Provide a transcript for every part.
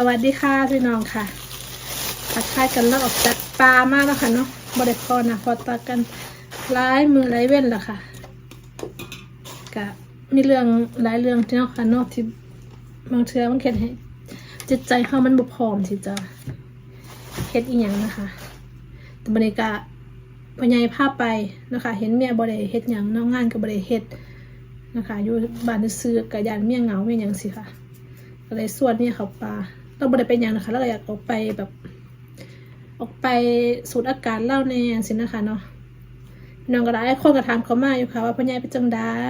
สวัสดีค่ะพี่น้องค่ะทักทายกันแล้วออกจากปลามากแล้วค่ะเนาะบริพอนะพอตากันร้ายมือร้ายเว้นแล้วค่ะกะมีเรื่องหลายเรื่องที่เนาะค่ะเนาะที่บางเทือมันเข็ดให้จิตใจเขามันบุพร้อมที่จะเฮ็ดอีหยังนะคะแต่บรรยากาพญายภาพไปนะคะ เห็นเมียบ่ได้เฮ็ดหยังเนอกงานก็บ่ได้เฮ็ดนะคะอยู่บ้านซื่อๆกะยานเมียเหงาเมียหยังสิค่ะก็เลยส่วนนี่เขาปลา เราไม่ได้เป็นอย่างนะคะเราก็อยากออกไปแบบ ออกไปสูดอากาศเล่าในสินะคะเนาะน้องก็ได้คนกระถามเขามาอยู่ค่ะว่าพ่อใหญ่เป็นจังได้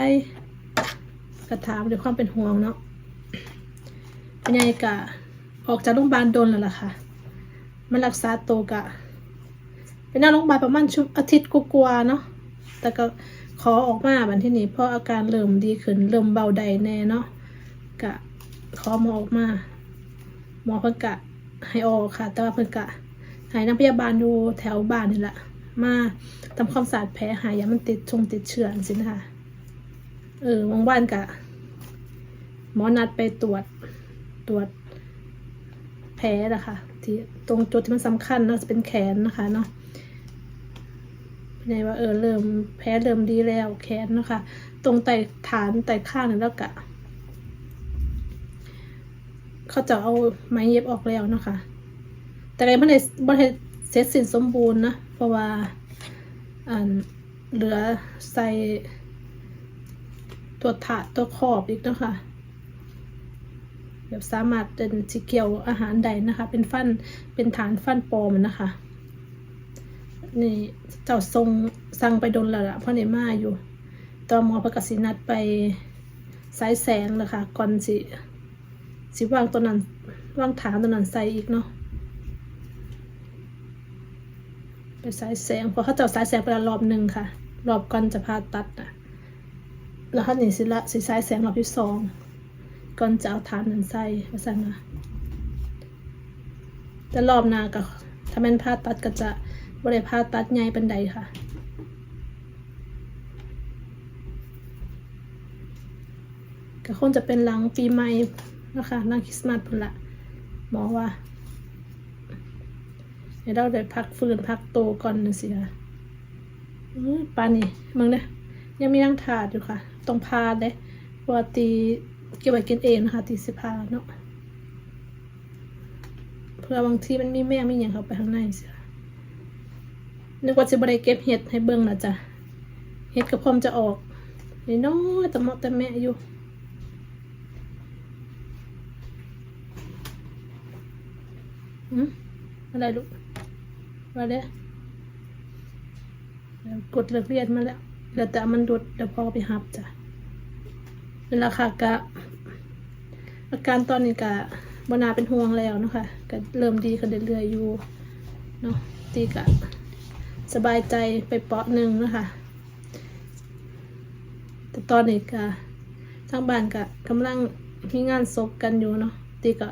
กระถามด้วยความเป็นห่วงเนาะพ่อใหญ่กะออกจากโรงพยาบาลโดนแล้วล่ะค่ะมันรักษาตัวกะเป็นหน้าโรงพยาบาลประมาณชุบอาทิตย์กว่าๆเนาะแต่ก็ขอออกมาบันที่นี้เพราะอาการเริ่มดีขึ้นเริ่มเบาใดแน่เนาะกะขอมอออกมา หมอเพิ่นกะให้ออกค่ะ แต่ว่าเพิ่นกะให้นักพยาบาลอยู่แถวบ้านนี่แหละมาทำความสะอาดแผลหายยามันติดชงติดเชื้อสินะคะเออวงบ้านกะ หมอนัดไปตรวจตรวจแผลนะคะที่ตรงจุดที่มันสำคัญเนาะจะเป็นแขนนะคะเนาะในว่าเออเริ่มแผลเริ่มดีแล้วแขนนะคะ ตรงไต่ฐานไต่ข้างนี่แล้วกะ เขาจะเอาไม้เย็บออกแล้วเนาะคะแต่ก็ไม่ได้บ่ได้เสร็จสิ้นสมบูรณ์นะ เพราะว่าอันเหลือใส่ตัวถาดตัวขอบอีกเนาะคะแบบสามารถเป็นสีเกียวอาหารใดนะคะ เป็นฟันเป็นฐานฟันปลอมนะคะนี่เจ้าทรงสั่งไปโดนแล้วละเพราะในมาอยู่ตอมอประกาศนัดไปสายแสงนะคะก่อนสิ สิวางตัวนั้นวางฐานตัวนั้นใส่อีกเนาะไปสายแสงพอเขาเอาะสายแสงไปและรอบหนึ่งค่ะ รอบก่อนจะผ่าตัดนะแล้วเขาหนีสิละสิสายแสงรอบที่สองก่อนจะเอาฐานนั้นใส่มาใส่มาแต่รอบหน้าก็ถ้าแม่นผ่าตัดก็จะบริผ่าตัดใหญ่เป็นใดค่ะก็คงจะเป็นหลังปีใหม่ นะคะหลังคริสต์มาสพุ่นละหมอว่าเดี๋ยวเราได้พักฟื้นพักโตก่อนนะสิค่ะปานนี่มึงเนี่ยยังมีนั่งถาดอยู่ค่ะ ตรงพาเด้เพราะว่าตีเก็บไว้กินเองนะคะตีสิพาเนาะเพื่อบางทีมันมีแม่ไมีอย่างเข้าไปข้างในสิค่ะนึกว่าจะบได้เก็บเห็ดให้เบิ่งนะจ๊ะเห็ดกระพร้อมจะออกนี่น้อยแต่หมาะแต่แม่อยู่ อะไรลูกมาเด้แล้วกดเลิกเรียนมาแล้วเดี๋ยวแต่มันดุดเดี๋ยวพอไปหับจ้ะเวลาค่ะกะอาการตอนนี้กะบนาเป็นห่วงแล้วเนาะคะก็เริ่มดีขึ้นเรื่อยๆอยู่เนาะตีกะสบายใจไปเปาะหนึ่งนะคะ แต่ตอนนี้กะทางบ้านกะกำลังมีงานศพกันอยู่เนาะตีกะ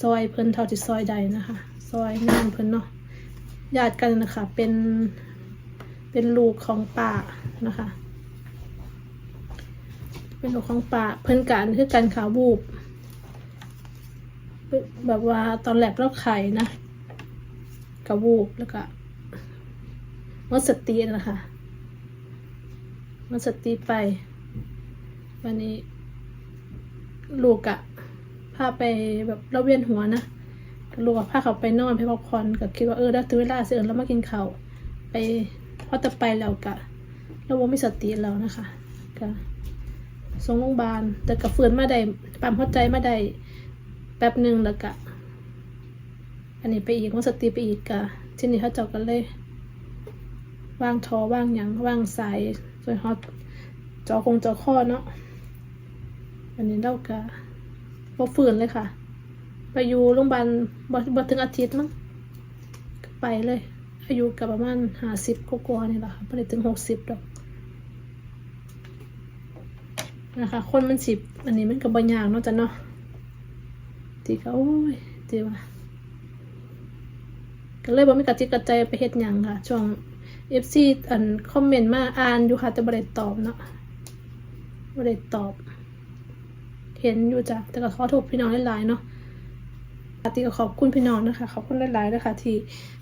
ซอยเพิ่นเท่าที่ซอยใดนะคะ ซอยงานเพิ่นเนาะญาติกันนะคะ เป็น เป็นลูกของป่านะคะ เป็นลูกของป่าเพิ่นการคือการขาวบูบแบบว่าตอนแรกเราไข่นะกระวูบแล้วก็มดสตินะคะมดสติไป วันนี้ลูกอะ พาไปแบบเราเวียนหัวนะลูกก็พาเขาไปนอนไปพักผ่อนก็คิดว่าเออได้ถึงเวลาเสียแล้วมากินข้าวไปพอจะไปแล้วกะเราว่ม่สติแล้วนะคะก็ส่งโรงพยาบาลแต่ก็ฟื้นมาได้ปั๊มหัวใจมาได้แป๊บหนึ่งแล้วกะอันนี้ไปอีกว่าสติไปอีกกะที่นี่เขาเจ้ากันเลยว่างทอว่างหยังว่างสายส่วนฮอตจอคงจอข้อเนาะอันนี้เรากะ พอฝืนเลยค่ะ ไปอยู่โรงพยาบาลบ่ถึงอาทิตย์มั้งไปเลย อายุกับประมาณห้าสิบกว่าๆนี่แหละค่ะไม่ได้ถึงหกสิบดอกนะคะ คนมันสิบอันนี้มันกับบางอย่างเนาะจ้ะเนาะตีก็โอ้ยตีว่าก็เลยบอกไม่กระจิกกระใจไปเฮ็ดหยังค่ะ ช่วงเอฟซีอันคอมเมนต์มาอ่านอยู่ค่ะแต่บ่ได้ตอบเนาะบ่ได้ตอบ เห็นอยู่จ้ะแต่ก็ขอโทษพี่น้องหลายๆเนาะตีก็ขอบคุณพี่น้องนะคะขอบคุณหลายๆนะคะที่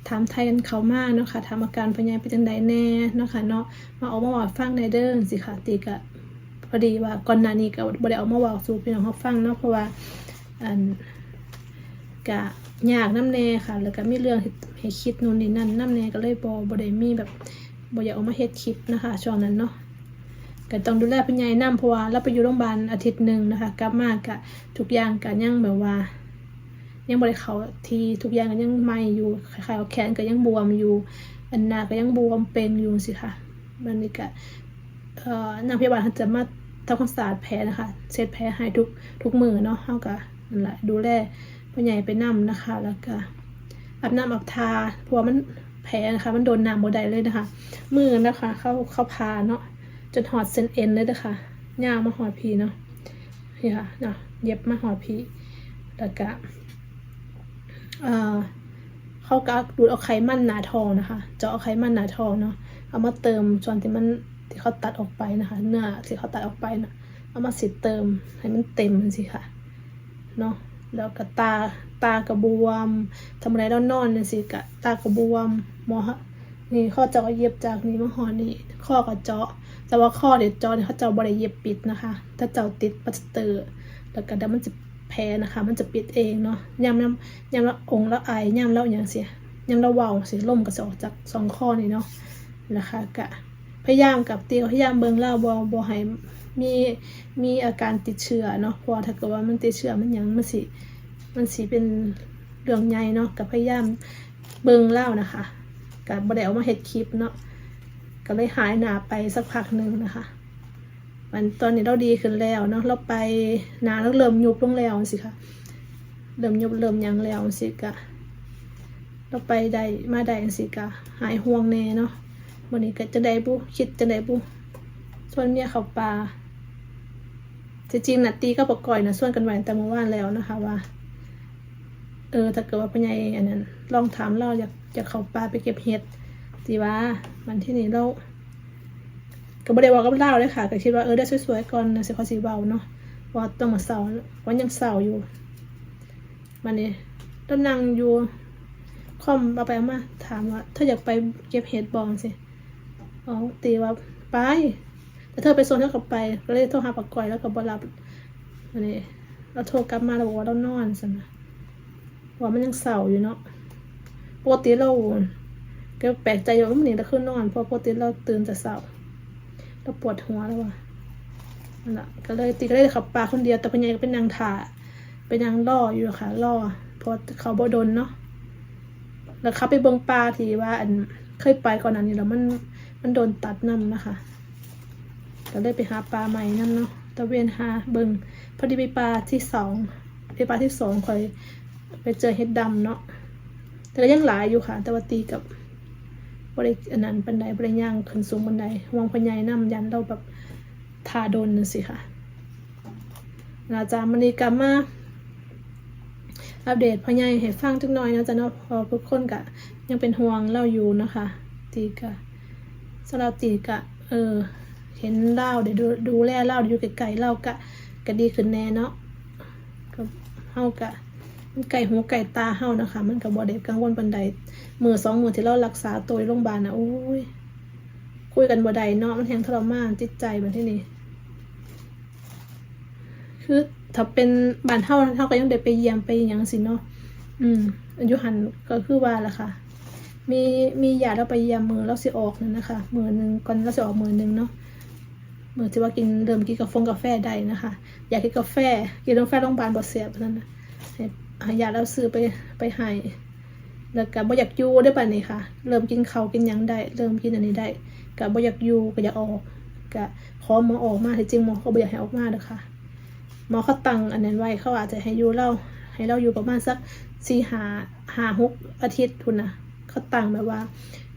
ถามไทยกันเขามาเนาะค่ะถามอาการพยายเป็นจังใดแน่เนาะค่ะเนาะมาออกมาบอกฟังในเด้อสิค่ะตีก็พอดีว่าก่อนหน้านี้ก็บ่ได้เอามาบอกสู่พี่น้องเขาฟังเนาะเพราะว่าอันกะยากน้ำแน่ค่ะ แล้วก็มีเรื่องให้คิดนู่นนี่นั่นน้ำแน่ก็เลยบ่บ่ได้มีแบบบ่อยากเอามาเฮ็ดคลิปนะคะช่วงนั้นเนาะ ก็ต้องดูแลเป็นใหญ่นำเพราะว่าเราไปอยู่โรงพยาบาลอาทิตย์หนึ่งนะคะ กลับมากะทุกอย่างก็ยังแบบว่า ยังบริเขาทีทุกอย่างก็ยังไหมอยู่คล้ายๆเอาแขนก็ยังบวมอยู่ อันหนาก็ยังบวมเป็นอยู่สิค่ะมันนี่ก็เอ่อนางพยาบาลเขาจะมาทำความสะอาดแผลนะคะเช็ดแผลให้ทุกทุกมือเนาะเขาก็นั่นแหละดูแลเป็นใหญ่ไปนํนะคะ แล้วก็อาบน้ำอาบทาเพราะว่ามันแผลนะคะ มันโดนน้ำบดได้เลยนะคะ มือนะคะ เข้าเข้าพาเนาะ จนหอดเส้นเอ็นเลยนะคะยางมาหอดพีเนาะนี่ค่ะเนาะเย็บมาหอดพีแล้วก็เอ่อเขาก็ดูดเอาไขมันหนาทองนะคะ เจาะเอาไขมันหนาทองเนาะเอามาเติมส่วนที่มันที่เขาตัดออกไปนะคะ เนื้อที่เขาตัดออกไปนะเอามาสิเติมให้มันเต็มสิค่ะเนาะแล้วก็ตาตากระบวมทำอะไรแล้วนอนนี่สิกะตากระบวมหมอฮะนี่ข้อเจาะเย็บจากนี้มาหอนี่ข้อก็เจาะ แต่ว่าข้อเด็ดจอเนี่ยเขาเจ้าบริเย็บปิดนะคะ ถ้าเจ้าติดปัสเตอร์แล้วก็เดี๋ยวมันจะแพ้นะคะ มันจะปิดเองเนาะยำยำยำละองค์ละไอยำแล้วอย่างเสียยำละเวาวเสียลมก็จะออกจากสองข้อนี่เนาะนะคะกะพยายามกับตีพยายามเบิงเล่าบอบอให้มีมีอาการติดเชื้อเนาะพราะว่าถ้าเกิดว่ามันติดเชื้อมันยังมันสิมันสิเป็นเรื่องใหญ่เนาะกับพยายามเบิงเล่านะคะกับบไดเอามาเฮ็ดคลิปเนาะ ก็เลยหายหนาไปสักพักหนึ่งนะคะ มันตอนนี้เราดีขึ้นแล้วเนาะเราไปหนาแล้วเริ่มยุบลงแล้วสิคะเริ่มยุบเริ่มยังแล้วสิกะเราไปได้มาได้สิกะหายห่วงแน่เนาะวันนี้ก็จะได้บุคิดจะได้บุส่วนเมียเขาปลาจริงๆนะตีก็ปกก่อยนะส่วนกันไว้แต่เมื่อวานแล้วนะคะว่า เออถ้าเกิดว่าเป็นไงอันนั้นลองถามเราอยากอยากเขาปลาไปเก็บเห็ด ตีว่ามันที่นี่เราก็บ่ได้บอกกับเล่าเลยค่ะก็คิดว่าเออได้สวยๆก่อนนะสิเขาสิเบาเนาะว่าต้องมาเสาร์วันยังเสาร์อยู่มันนี่ต้นนางอยู่คอมเอาไปมาถามว่าถ้าอยากไปเก็บเห็ดบองสิอ๋อตีว่าไป แต่เธอไปโซนเท่ากับไป ก็เลยโทรหาปักก่อยแล้วก็บ่รับอันนี้เราโทรกลับมาเราบอกว่าเรานอนสินะว่ามันยังเสาร์อยู่เนาะปกติเรา ก็แปลกใจอยู่ว่ามันนี่เราขึ้นนอนเพราะปกติเราตื่นแต่เช้าเราปวดหัวแล้วว่ะนั่นแหละก็เลยตีก็เลยขับปลาคนเดียวแต่เป็นยังก็เป็นนางถ่าเป็นนางล่ออยู่ค่ะล่อเพราะเขาบ่ดนเนาะแล้วเขาไปเบิ่งปลาทีว่า อันเคยไปก่อนอันนี้แล้วมันมันโดนตัดน้ำนะคะก็เลยไปหาปลาใหม่น้ำเนาะตะเวนหาเบิ่งพอดีไปปลาที่สองไปปลาที่สองคอยไปเจอเห็ดดำเนาะแต่ก็ยังหลายอยู่ค่ะ แต่ว่าตีกับ บริอันนั้นบันไดบริย่างขึ้นสูงบันไดวางพญายน้ำยันเราแบบทาโดนน่ะสิค่ะอาจารย์มณีกรรมมาอัปเดตพญายให้ฟังจักหน่อยนะจ๊ะเนาะเพอทุกคนกะยังเป็นห่วงเราอยู่นะคะตีกะสำหรับตีกะเออเห็นเล่าเดี๋ยวดูดูแลเล่าอยู่ไกลๆเล่ากะกะดีขึ้นแน่เนาะก็เฮากะ มันไก่หูไก่ตาเฮานะคะ มันกับ่ได้กังวลปันใดมือสองมือที่เรารักษาตัวโรงพยาบาลนะโอ้ยคุยกันบ่ได้เนาะมันแหงทรมานจิตใจแบบที่นี่คือถ้าเป็นบ้านเฮาเฮาก็ยังได้ไปเยี่ยมไปยังสิเนาะอืมอายุหันก็คือว่าละค่ะ มีมียาเราไปเยี่ยมมือเราสิออกนั่นนะคะมือหนึ่งก่อนเราสิออกมือหนึ่งเนาะมือที่ว่ากินเริ่มกินกาแฟกาแฟได้นะคะ อยากกินกาแฟกินกาแฟโรงพยาบาลบ่เสียบนั่นนะให้ให้ ยาเราซื้อไปไปให้แล้วก็บ่อยากอยู่ได้ป่ะนี่ค่ะ เริ่มกินข้าวกินยังได้ เริ่มกินอันนี้ได้ก็บ่อยากอยู่ก็อยากออกก็ขอหมอออกมาที่จริงหมอเขาบ่อยากให้ออกมาเด้อค่ะหมอเขาตั้งอันนั้นไว้เขาอาจจะให้อยู่เราให้เราอยู่ประมาณสักสี่หาหาหกอาทิตย์ทุนนะเขาตั้งแบบว่า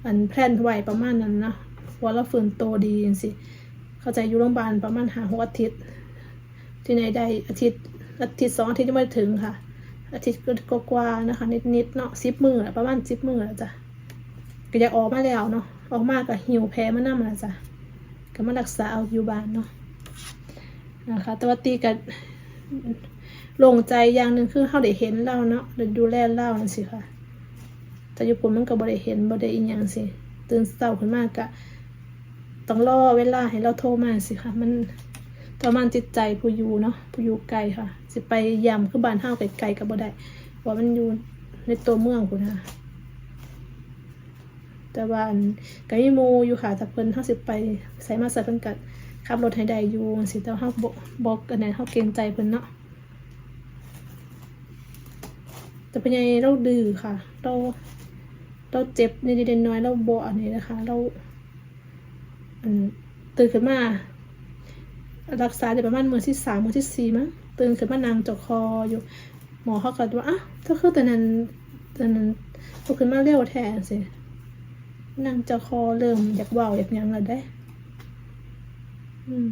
อันแพลนไว้ประมาณนั้นนะพราะว่าเราฟื้นโตดีจังซี่เข้าใจอยู่โรงพยาบาลประมาณหาหกอาทิตย์ ที่ไหนได้อาทิตย์อาทิตย์สองอาทิตย์ยังไม่ถึงค่ะ อาทิตย์ก็กว่านะคะ นิดๆเนาะสิบมือประมาณสิบมืออะจ้ะก็อยากออกมาแล้วเนาะออกมากับหิวแพ้มานำละจ้ะก็มารักษาเอาอยู่บ้านเนาะนะคะแต่ว่าตีกับโลงใจอย่างหนึ่งคือเขาได้เห็นเราเนาะได้ดูแลเรานั่นสิค่ะแต่อยู่ปุ่นมันก็บ่ได้เห็นบ่ได้อีหยังสิตื่นเช้าขึ้นมากะต้องรอเวลาให้เราโทรมาสิค่ะมัน ทระมานจิตใจผู้อยู่เนาะผู้อยู่ไกลค่ะ สิไปยามคือบ้านเฮาวไกลๆก็บ่ได้เพรามันอยู่ในตัวเมืองพุ่นนะแต่ว่านก็มีหมู่อยู่ค่ะถ้าเพิ่นเฮาสิไปใส่มาใส่เพิ่นก็ขับรถให้ได้อยู่จังซี่แต่ว่าเฮาบ่บ่อันนั้นเฮาเกรงใจเพิ่นเนาะแต่เป็นไงเราดื้อค่ะ เราเราเจ็บในเดนน้อยๆเราบ่อันนี้นะคะ เราอันตื่นขึ้นมา รักษาได้ประมาณมือที่สามมือที่สี่มั้งตื่นขึ้นมานางจกคออยู่ หมอเขาก็ว่าอะถ้าคือแต่นั้นแต่นั้นลุกขึ้นมาเร็วแทนสินางจกคอเริ่มอยากเว่าอยากยังแล้วได้ อืม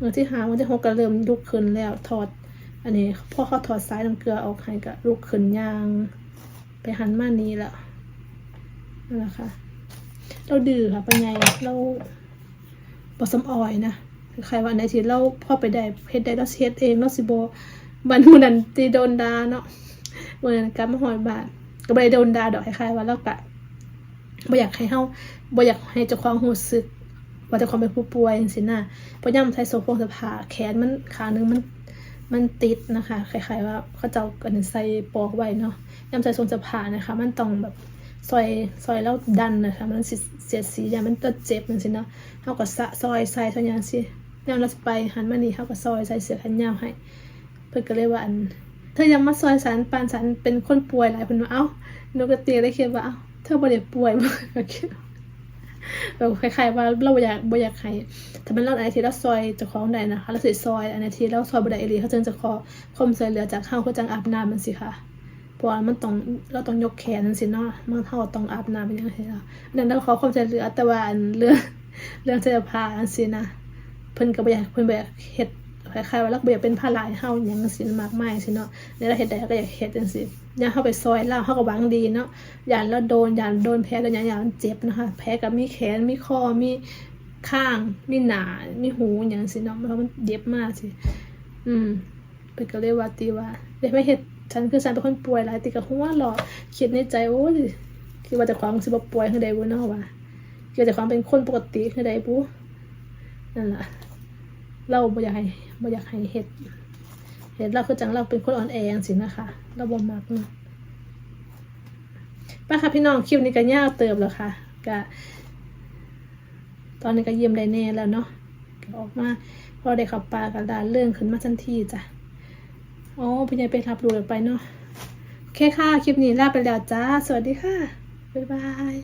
มือที่หามือที่หกก็เริ่มลุกขึ้นแล้วถอด อันนี้พ่อเขาถอดสายน้ำเกลือออกให้ก็ลุกขึ้นยาง ไปหันมานี้แล้วนั่นแหละค่ะ เราดื้อค่ะปัญญาเราบอสมออยนะ ใครว่าในที่เราพ่อไปได้เฮ็ดได้เราเฮ็ดเองเราสิโบบันมือนันตีโดนดาเนาะมือนันกลับมาหอยบาทก็บ่ได้โดนดาดอกคล้ายๆว่าเรากะบ่อยากให้เฮาบ่อยากให้เจ้าของรู้สึกว่าเจ้าของเป็นผู้ป่วยจังซี่นะเพราะย่ำใช้โซฟงสภาแขนมันขาหนึงมันมันติดนะคะคล้ายๆว่าเขาเจ้ากันใส่ปอกไว้เนาะย่ำใส่ทรงสภานะคะ มันต้องแบบซอยซอยแล้วดันนะคะมันเสียดสีอย่างมันจะเจ็บมันสิเนาะเขาก็สะซอยใส่ทุกอย่าง สิย่ำเราไปหันมานี่เขาก็ซอยใส่เสื้อแขนยาวให้ เพื่อนก็เลยว่าอันเธอยังมาซอยสันปานสันเป็นคนป่วยหลายเพิ่นว่าเอ้าหนูก็ตีได้คิดว่าเอ้าเธอบ่ได้ป่วยบ่ก็คิดแบบคล้ายๆว่าเราบ่อยากบ่อยากให้ถ้ามันเราอันที่เราซอยจะของได้นะคะเราสิซอยอันที่เราซอยบ่ได้อีเขาจึงจะขอความช่เหลือจากเฮาคือจังอาบน้ำมันสิค่ะเพราะว่ามันต้องเราต้องยกแขนนั่นสิเนาะมันเฮาต้องอาบน้ำเป็นจังซี่ล่ะนั่นเราขอความช่เหลือแต่ว่าอันเรื่องเรื่องเสื้อผ้าอันสินะ เพิ่นก็บ่อยากเพิ่นบ่อยากเฮ็ดคล้ายๆว่าเราบ่อยากเป็นภาระให้เฮาหยังจังซี่มากมายสิเนาะในเราเฮ็ดได้เราก็อยากเฮ็ดจังซี่ย่าเฮาไปซอยเราเฮาก็หวังดีเนาะอย่าเราโดนย่าโดนแผลก็ย่าอย่ามันเจ็บนะคะแผลก็มีแขนมีคอมีข้างมีหนามีหูหยังสิเนาะเพราะมันเจ็บมากสิอืมเพิ่นก็เลยว่าติว่าเดี๋ยวไม่เฮ็ดฉันคือฉันเป็นคนป่วยหลายติก็หัวหลอกคิดในใจโอ้ยคิดว่าจะของสิบป่วยคือใดบ่เนาะว่าคิดว่าจะของเป็นคนปกติคือใดบุนั่นล่ะ เราบ่อยากให้บ่อยากให้เฮ็ดเฮ็ดเราคือจังเราเป็นคนอ่อนแอจังซี่นะคะเราบ่มักเนาะป้าค่ะพี่น้องคลิปนี้ก็ยาวเติบแล้วค่ะก็ตอนนี้ก็เยี่ยมได้แน่แล้วเนาะออกมาพอได้ขับปลากระดานเรื่องขึ้นมาทันทีจ้ะอ๋อเป็นยังไปรับรู้แล้วไปเนาะโอเคค่ะ คลิปนี้ลาไปแล้วจ้า สวัสดีค่ะ บ๊ายบาย